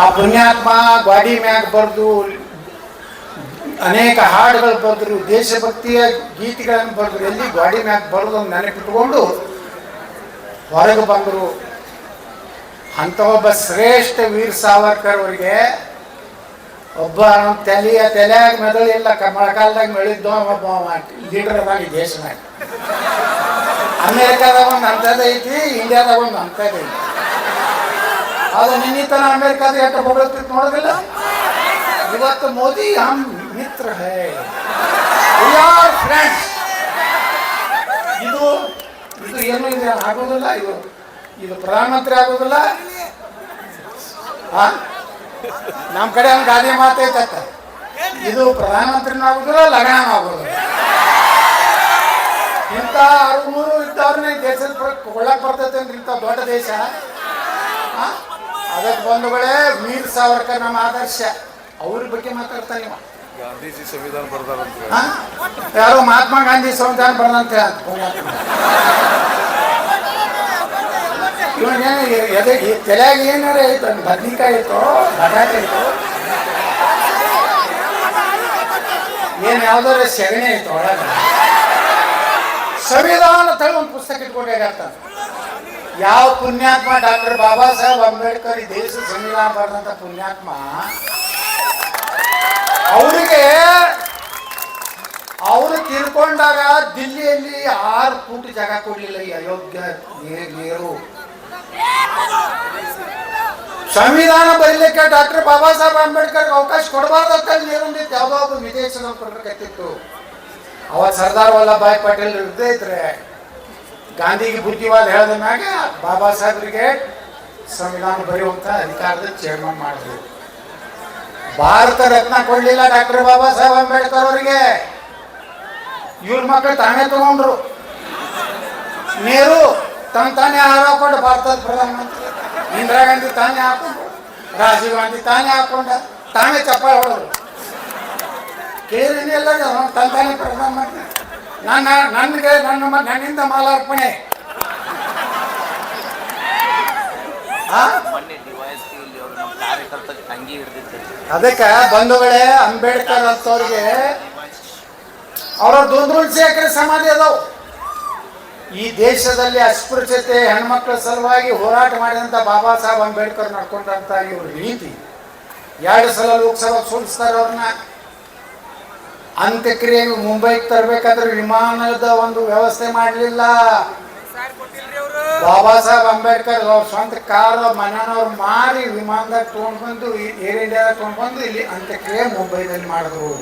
ಆ ಪುಣ್ಯಾತ್ಮ ಗಾಡಿ ಮ್ಯಾಗ ಬರೆದು, ಅನೇಕ ಹಾಡುಗಳು ಬರೆದ್ರು, ದೇಶಭಕ್ತಿಯ ಗೀತೆಗಳನ್ನು ಬರೆದ್ರು, ಎಲ್ಲಿ ಗಾಡಿ ಮ್ಯಾಗ ಬರೆದು ನೆನಪಿಟ್ಕೊಂಡು ಹೊರಗೆ ಬಂದರು. ಅಂತ ಒಬ್ಬ ಶ್ರೇಷ್ಠ ವೀರ್ ಸಾವರ್ಕರ್ ಅವರಿಗೆ ಒಬ್ಬ ನಮ್ಮ ತಲೆಯ ತಲೆಯಾಗ ಮೆದಳಿಲ್ಲ ಕ ಮೊಳಕಾಲ್ದಾಗ ಮೆಳಿದ್ದು ಒಬ್ಬ ಲೀಡರ್ ಅದಾಗಿ ದೇಶನಾಗ ಅಮೇರಿಕಾದಾಗ ಒಂದು ಅಂಥದ್ದು ಐತಿ, ಇಂಡಿಯಾದಾಗ ಒಂದು ಅಂಥದ್ದು ಐತಿ. ಅದು ನಿನ್ನಿತನ ಅಮೇರಿಕಾದ ಎಟ್ಟ ಹೊಗಳ್ತಿತ್ತು ನೋಡೋದಿಲ್ಲ? ಇವತ್ತು ಮೋದಿ ಹಮ್ ಮಿತ್ರ ಹೇ. ಫ್ರೆಂಡ್ಸ್ ಇದು ಇದು ಏನು ಇದು ಆಗೋದಿಲ್ಲ, ಇದು ಇದು ಪ್ರಧಾನಮಂತ್ರಿ ಆಗೋದಿಲ್ಲ. ಆ? ನಮ್ಮ ಕಡೆ ಒಂದು ಗಾದೆ ಮಾತೈತಕ್ಕ ಇದು ಪ್ರಧಾನಮಂತ್ರಿನೂ ಆಗೋದಿಲ್ಲ ಲಗಾಣ ಆಗೋದಿಲ್ಲ. ಇಂಥ ಅರುಮೂರು ಇದ್ದವ್ರನ್ನ ದೇಶದ ಕೊಳ್ಳಕ್ ಬರ್ತೈತೆ ಅಂದ್ರೆ ಇಂಥ ದೊಡ್ಡ ದೇಶ, ಆ? ಅದಕ್ಕೆ ಬಂಧುಗಳೇ ವೀರ್ ಸಾವರ್ಕರ್ ನಮ್ಮ ಆದರ್ಶ. ಅವ್ರ ಬಗ್ಗೆ ಮಾತಾಡ್ತಾನೆ ಗಾಂಧೀಜಿ ಸಂವಿಧಾನ ಬರ್ದಾರಂತ? ಯಾರೋ ಮಹಾತ್ಮ ಗಾಂಧಿ ಸಂವಿಧಾನ ಬರ್ದಂತೆ ಎದೆ ತಲೆಯಾಗ ಏನಾರ ಐತ ಬದ್ನಿಕಾಯಿ ಐತೋ ಬಟಾಟೆ ಐತೋ ಏನ್ ಯಾವ್ದಾರ ಸೆಗಣಿ ಐತೋ ಒಳಗ. ಸಂವಿಧಾನ ತಳಿ ಒಂದು ಪುಸ್ತಕ ಇಟ್ಕೊಂಡಾಗತ್ತ ಯಾವ ಪುಣ್ಯಾತ್ಮ ಡಾಕ್ಟರ್ ಬಾಬಾ ಸಾಹೇಬ್ ಅಂಬೇಡ್ಕರ್ ಈ ದೇಶ ಸಂವಿಧಾನ ಬರೆದಂತ ಪುಣ್ಯಾತ್ಮ? ಅವರಿಗೆ ಅವರು ತಿಳ್ಕೊಂಡಾಗ ದಿಲ್ಲಿಯಲ್ಲಿ ಆರು ಫೂಟ್ ಜಾಗ ಕೊಡಲಿಲ್ಲ ಈ ಅಯೋಗ್ಯ ನೀರು. ಸಂವಿಧಾನ ಬರೀಲಿಕ್ಕೆ ಡಾಕ್ಟರ್ ಬಾಬಾ ಸಾಹೇಬ್ ಅಂಬೇಡ್ಕರ್ ಅವಕಾಶ ಕೊಡಬಾರ್ದು ಅಂತ ನೀರೊಂದಿತ್ತು ಯಾವುದೋ ಒಬ್ಬ ವಿದೇಶದ ಕೊಡಬೇಕತ್ತಿತ್ತು ಅವತ್ತು ಸರ್ದಾರ್ ವಲ್ಲಭಾಯ್ ಪಟೇಲ್ ಇರದೇ ಇದ್ರೆ ಗಾಂಧಿಗೆ ಬುದ್ಧಿವಾದ ಹೇಳಿದ ಮ್ಯಾಗ ಬಾಬಾ ಸಾಹೇಬ್ರಿಗೆ ಸಂವಿಧಾನ ಬರೆಯುವಂತ ಅಧಿಕಾರದ ಚೇರ್ಮನ್ ಮಾಡಿದ್ರು. ಭಾರತ ರತ್ನ ಕೊಡ್ಲಿಲ್ಲ ಡಾಕ್ಟರ್ ಬಾಬಾ ಸಾಹೇಬ್ ಅಂಬೇಡ್ಕರ್ ಅವರಿಗೆ. ಇವ್ರ ಮಕ್ಕಳು ತಾನೇ ತಗೊಂಡ್ರು. ನೆಹರು ತನ್ನ ತಾನೇ ಆರೋಪ ಕೊಟ್ಟು ಭಾರತದ ಪ್ರಧಾನಮಂತ್ರಿ. ಇಂದಿರಾ ಗಾಂಧಿ ತಾನೇ ಹಾಕೊಂಡು ರಾಜೀವ್ ಗಾಂಧಿ ತಾನೇ ಹಾಕೊಂಡ. ತಾನೇ ಚಪ್ಪಾಳೆ ಹೊಡೆದ್ರು. ಕೇಳಿನಿ ಎಲ್ಲ ತಂತಾನೆ ತಾನೇ ಪ್ರಧಾನಮಂತ್ರಿ. ನನ್ನ ನನಗೆ ನನ್ನ ನನ್ನಿಂದ ಮಾಲಾರ್ಪಣೆ. ಅದಕ್ಕೆ ಬಂಧುಗಳೇ ಅಂಬೇಡ್ಕರ್ ಅಂತವ್ರಿಗೆ ಅವರ ದೊಂದ್ರುಳ್ಸಿ ಎಕರೆ ಸಮಾಧಿ ಅದಾವ ಈ ದೇಶದಲ್ಲಿ ಅಸ್ಪೃಶ್ಯತೆ ಹೆಣ್ಮಕ್ಳ ಸಲುವಾಗಿ ಹೋರಾಟ ಮಾಡಿದಂತ ಬಾಬಾ ಸಾಹೇಬ್ ಅಂಬೇಡ್ಕರ್ ನಡ್ಕೊಂಡಂತ ಇವ್ರ ರೀತಿ ಎರಡು ಸಲ ಲೋಕಸಭಾ ಸೋಲಿಸ್ತಾರೆ ಅವ್ರನ್ನ. ಅಂತ್ಯಕ್ರಿಯೆಗೆ ಮುಂಬೈಗೆ ತರಬೇಕಾದ್ರೆ ವಿಮಾನದ ಒಂದು ವ್ಯವಸ್ಥೆ ಮಾಡಲಿಲ್ಲ. ಬಾಬಾ ಸಾಹೇಬ್ ಅಂಬೇಡ್ಕರ್ ಅವ್ರ ಸ್ವಂತ ಕಾರ್ ಮನೆಯವ್ರು ಮಾರಿ ವಿಮಾನದಾಗ ತೊಗೊಂಡ್ಬಂದು ಏರ್ ಇಂಡಿಯಾದಾಗ ತೊಗೊಂಡ್ಬಂದು ಇಲ್ಲಿ ಅಂತ್ಯಕ್ರಿಯೆ ಮುಂಬೈದಲ್ಲಿ ಮಾಡಿದ್ರು.